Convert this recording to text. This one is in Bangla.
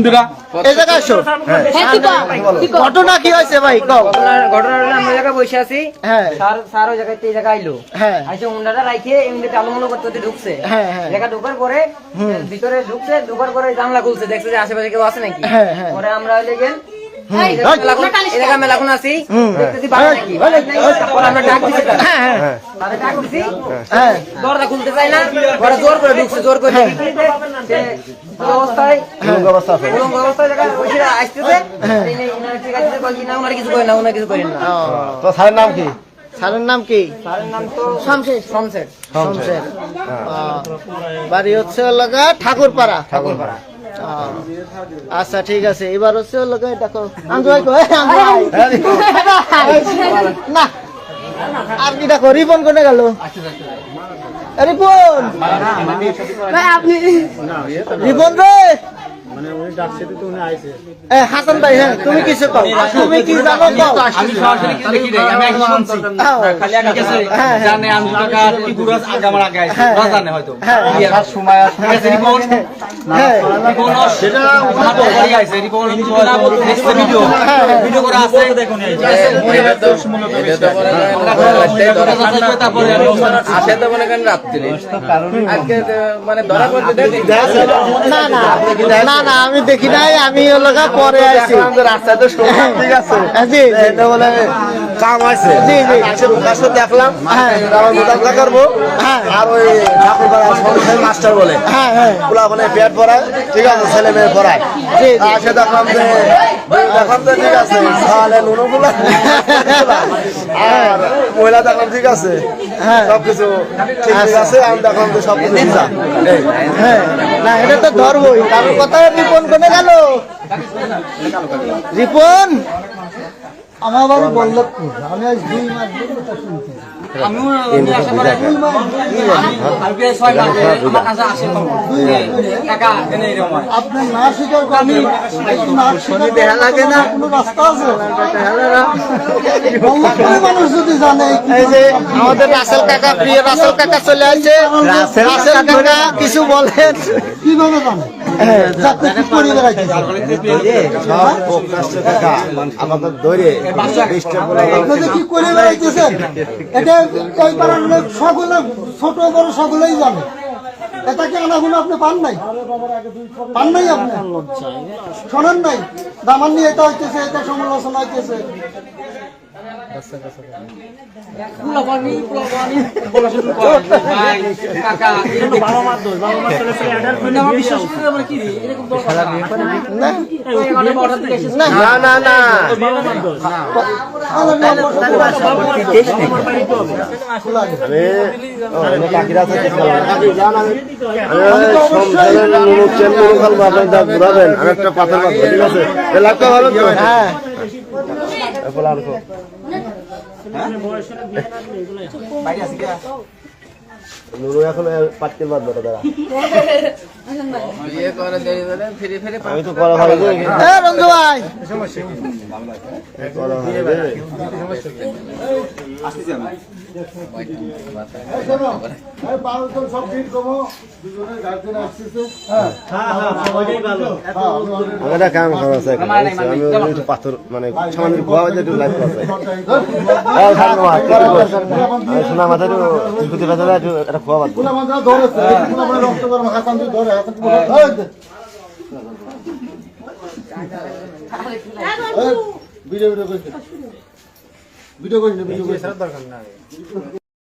বন্ধুরা। এই জায়গায় আসো। হ্যাঁ। দিবা ঘটনা কি হয়েছে ভাই? কও। ঘটনা- ঘটনা হলো আমরা জায়গায় বসে আছি। হ্যাঁ। স্যার স্যার ওই জায়গায় এই জায়গায় আইলো। হ্যাঁ। আইসে উন্ডাটা রাইখে এমনি আলুমুলো করতে করতে ঢুকছে। হ্যাঁ, হ্যাঁ। জায়গা ঢোকার পরে ভিতরে ঢুকছে ঢোকার পরে জানলা খুলছে দেখছে যে আশেপাশে কেউ আছে নাকি। হ্যাঁ, হ্যাঁ। পরে আমরা হইলে গেন হ্যাঁ হ্যাঁ হ্যাঁ। দরজা খুলতে চাই না জোর করে ঢুকছে জোর করে অবস্থায় অবস্থায় আসতেছে। কি না উনারা কিছু করেন না উনারা কিছু করেন না। তো স্যারের নাম কি? স্যারের নাম কি? বাড়ি হচ্ছে লগা ঠাকুরপাড়া। ঠাকুরপাড়া। আচ্ছা ঠিক আছে। এবার হচ্ছে লগা দেখো আন্দু ভাই। না আর কি দেখো রিপন কোনে গেল? রিপন! আপনি রিপন রে! হাসান ভাই হ্যাঁ তুমি কিছু কও তুমি কি জানো কও আমি সরাসরি কিছু দেখি নাই আমি একটু শুনছি হ্যাঁ, খালি আছে হ্যাঁ, হ্যাঁ। জানে আমি টাকা টিপুর আগে আমার আগে হ্যাঁ, না জানে হয়তো হ্যাঁ। আর সময় ঠিক আছে রিপোর্ট হ্যাঁ হয়ে গেছে না আছে মনে মানে না না আমি দেখি নাই আমি পরে আছি রাস্তায় তো ঠিক আছে। কাম আছে। জি, জি। আসে প্রকাশ্য দেখলাম। হ্যাঁ। কারণ মোকাবিলা করব। হ্যাঁ। আর ওই ঠাকুর মাস্টার বলে। হ্যাঁ হ্যাঁ। মানে পেট পড়ায় ঠিক আছে ছেলে মেয়ে পড়ায় জি। আসে দেখলাম যে দেখলাম যে ঠিক আছে তাহলে নুনো পোলা আর মহিলা দেখলাম ঠিক আছে হ্যাঁ। সবকিছু ঠিক আছে আমি দেখলাম যে সবকিছু হ্যাঁ। না এটা তো ধরবই কারোর কথা রিপন কোনে গেল? রিপন? আমার বাড়ি বলল আমি আজ দুই মাস আপনার না স্বীকার আমি দেখা লাগে না? কোনো। রাস্তা আছে? মানুষ যদি জানে আমাদের রাসেল কাকা প্রিয় রাসেল কাকা চলে আসছে। রাসেল কাকা কিছু বলেন। কীভাবে জানে? আমাদের আপনাদের কি করে বেড়াইতেছেন? এটা এই পাড়ার লোক সকলে ছোট বড় সকলেই জানে। এটা কি আনাগুলো আপনি পান নাই? পান নাই আপনি? শোনেন নাই? দামান নিয়ে এটা হইতেছে এটা সমালোচনা হইতেছে। না না না। একটা পাথর মারবো ঠিক আছে? এলাকা ভালো হ্যাঁ। বলা আনকো নুনু এখন পাটকেল বাদ ফিরে ফিরে আমি তো করা হবে বন্ধু ভাই। সমস্যা হবে পাথর মানে সামান্য একটু লাইভ শোনা মাথায় একটু একটা খোয়া বাদ ভিডিও ভিডিও ভিডিও করিস ভিডিও করিস